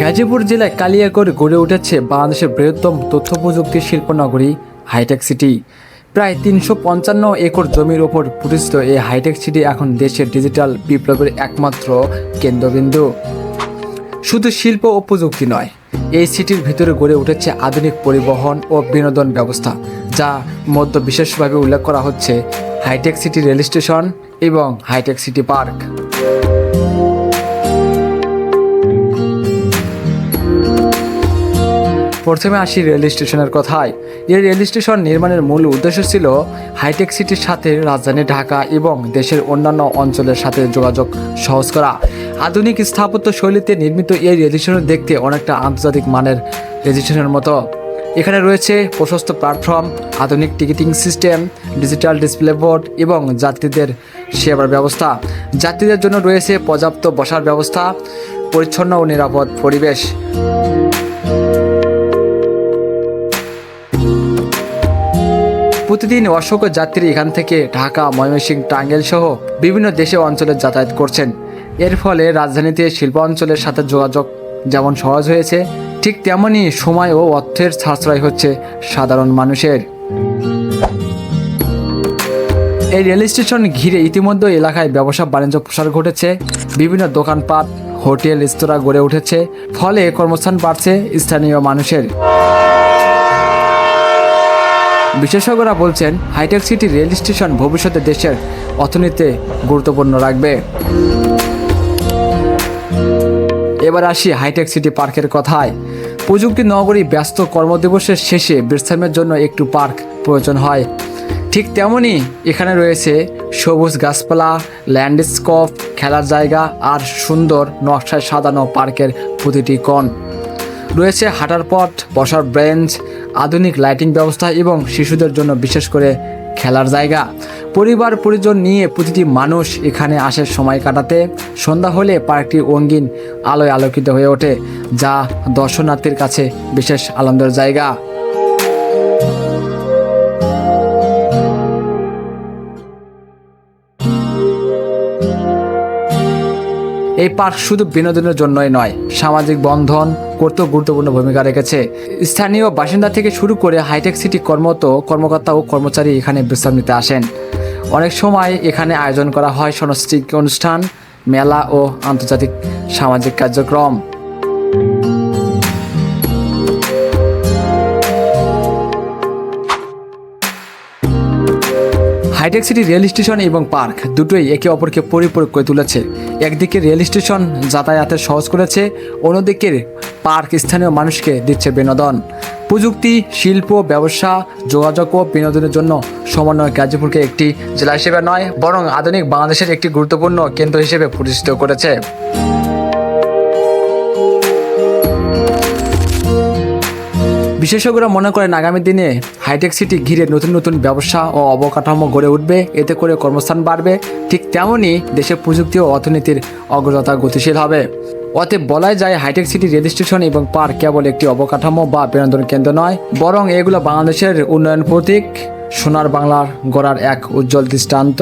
গাজীপুর জেলায় কালিয়াকড় গড়ে উঠেছে বাংলাদেশের বৃহত্তম তথ্য প্রযুক্তি শিল্পনগরী হাইটেক সিটি। প্রায় তিনশো পঞ্চান্ন একর জমির ওপর প্রতিষ্ঠিত এই হাইটেক সিটি এখন দেশের ডিজিটাল বিপ্লবের একমাত্র কেন্দ্রবিন্দু। শুধু শিল্প ও প্রযুক্তি নয়, এই সিটির ভিতরে গড়ে উঠেছে আধুনিক পরিবহন ও বিনোদন ব্যবস্থা, যা মধ্য বিশেষভাবে উল্লেখ করা হচ্ছে হাইটেক সিটি রেল স্টেশন এবং হাইটেক সিটি পার্ক। প্রথমে আসি রেল স্টেশনের কথায়। এই রেল স্টেশন নির্মাণের মূল উদ্দেশ্য ছিল হাইটেক সিটির সাথে রাজধানী ঢাকা এবং দেশের অন্যান্য অঞ্চলের সাথে যোগাযোগ সহজ করা। আধুনিক স্থাপত্য শৈলীতে নির্মিত এই রেল স্টেশন দেখতে অনেকটা আন্তর্জাতিক মানের রেল স্টেশনের মতো। এখানে রয়েছে প্রশস্ত প্ল্যাটফর্ম, আধুনিক ticketing system, digital display board এবং যাত্রীদের সেবার ব্যবস্থা। যাত্রীদের জন্য রয়েছে পর্যাপ্ত বসার ব্যবস্থা, পরিচ্ছন্ন ও নিরাপদ পরিবেশ। প্রতিদিন অসংখ্য যাত্রী এখান থেকে ঢাকা, ময়মনসিংহ, টাঙ্গাইল সহ বিভিন্ন দেশে অঞ্চলে যাতায়াত করছেন। এর ফলে রাজধানীতে শিল্প অঞ্চলের সাথে যোগাযোগ যেমন সহজ হয়েছে, ঠিক তেমনই সময় ও অর্থের সাশ্রয় হচ্ছে সাধারণ মানুষের। এই রেল স্টেশন ঘিরে ইতিমধ্যে এলাকায় ব্যবসা বাণিজ্য প্রসার ঘটেছে। বিভিন্ন দোকানপাট, হোটেল, রেস্তোরাঁ গড়ে উঠেছে। ফলে কর্মস্থান বাড়ছে স্থানীয় মানুষের। বিশেষজ্ঞরা বলছেন, হাইটেক সিটি রেল স্টেশন ভবিষ্যতে দেশের অর্থনীতিতে গুরুত্বপূর্ণ রাখবে। এবার আসি হাইটেক সিটি পার্কের কথায়। প্রযুক্তি নগরী ব্যস্ত কর্মদিবসের শেষে বিশ্রামের জন্য একটু পার্ক প্রয়োজন হয়। ঠিক তেমনই এখানে রয়েছে সবুজ গাছপালা, ল্যান্ডস্কোপ, খেলার জায়গা আর সুন্দর নকশায় সাজানো পার্কের প্রতিটি কোণ। রয়েছে হাঁটার পথ, বসার ব্রেঞ্চ, আধুনিক লাইটিং ব্যবস্থা এবং শিশুদের জন্য বিশেষ করে খেলার জায়গা। পরিবার, পরিজন নিয়ে প্রতিটি মানুষ এখানে আসে সময় কাটাতে। সন্ধ্যা হলে পার্কটি রঙিন আলোয় আলোকিত হয়ে ওঠে, যা দর্শনার্থীর কাছে বিশেষ আনন্দের জায়গা। এই পার্ক শুধু বিনোদনের জন্যই নয়, সামাজিক বন্ধন করতেও গুরুত্বপূর্ণ ভূমিকা রেখেছে। স্থানীয় বাসিন্দা থেকে শুরু করে হাইটেক সিটি কর্মত কর্মকর্তা ও কর্মচারী এখানে বিশ্রাম নিতে আসেন। অনেক সময় এখানে আয়োজন করা হয় সাংস্কৃতিক অনুষ্ঠান, মেলা ও আন্তর্জাতিক সামাজিক কার্যক্রম। হাইটেক সিটি রেল স্টেশন এবং পার্ক দুটোই একে অপরকে পরিপূরক করে তুলেছে। একদিকে রেল স্টেশন যাতায়াতের সহজ করেছে, অন্যদিকে পার্ক স্থানীয় মানুষকে দিচ্ছে বিনোদন। প্রযুক্তি, শিল্প, ব্যবসা, যোগাযোগ ও বিনোদনের জন্য সমন্বয় গাজীপুরকে একটি জেলা হিসেবে নয়, বরং আধুনিক বাংলাদেশের একটি গুরুত্বপূর্ণ কেন্দ্র হিসেবে প্রতিষ্ঠিত করেছে। বিশেষজ্ঞরা মনে করেন আগামী দিনে হাইটেক সিটি ঘিরে নতুন নতুন ব্যবসা ও অবকাঠামো গড়ে উঠবে। এতে করে কর্মস্থান বাড়বে। ঠিক তেমনই দেশের প্রযুক্তি ও অর্থনীতির অগ্রতা গতিশীল হবে। অতএব বলাই যায় হাইটেক সিটি রেজিস্ট্রেশন এবং পার্ক কেবল একটি অবকাঠামো বা বিনোদন কেন্দ্র নয়, বরং এগুলো বাংলাদেশের উন্নয়ন প্রতীক। সোনার বাংলার গড়ার এক উজ্জ্বল দৃষ্টান্ত।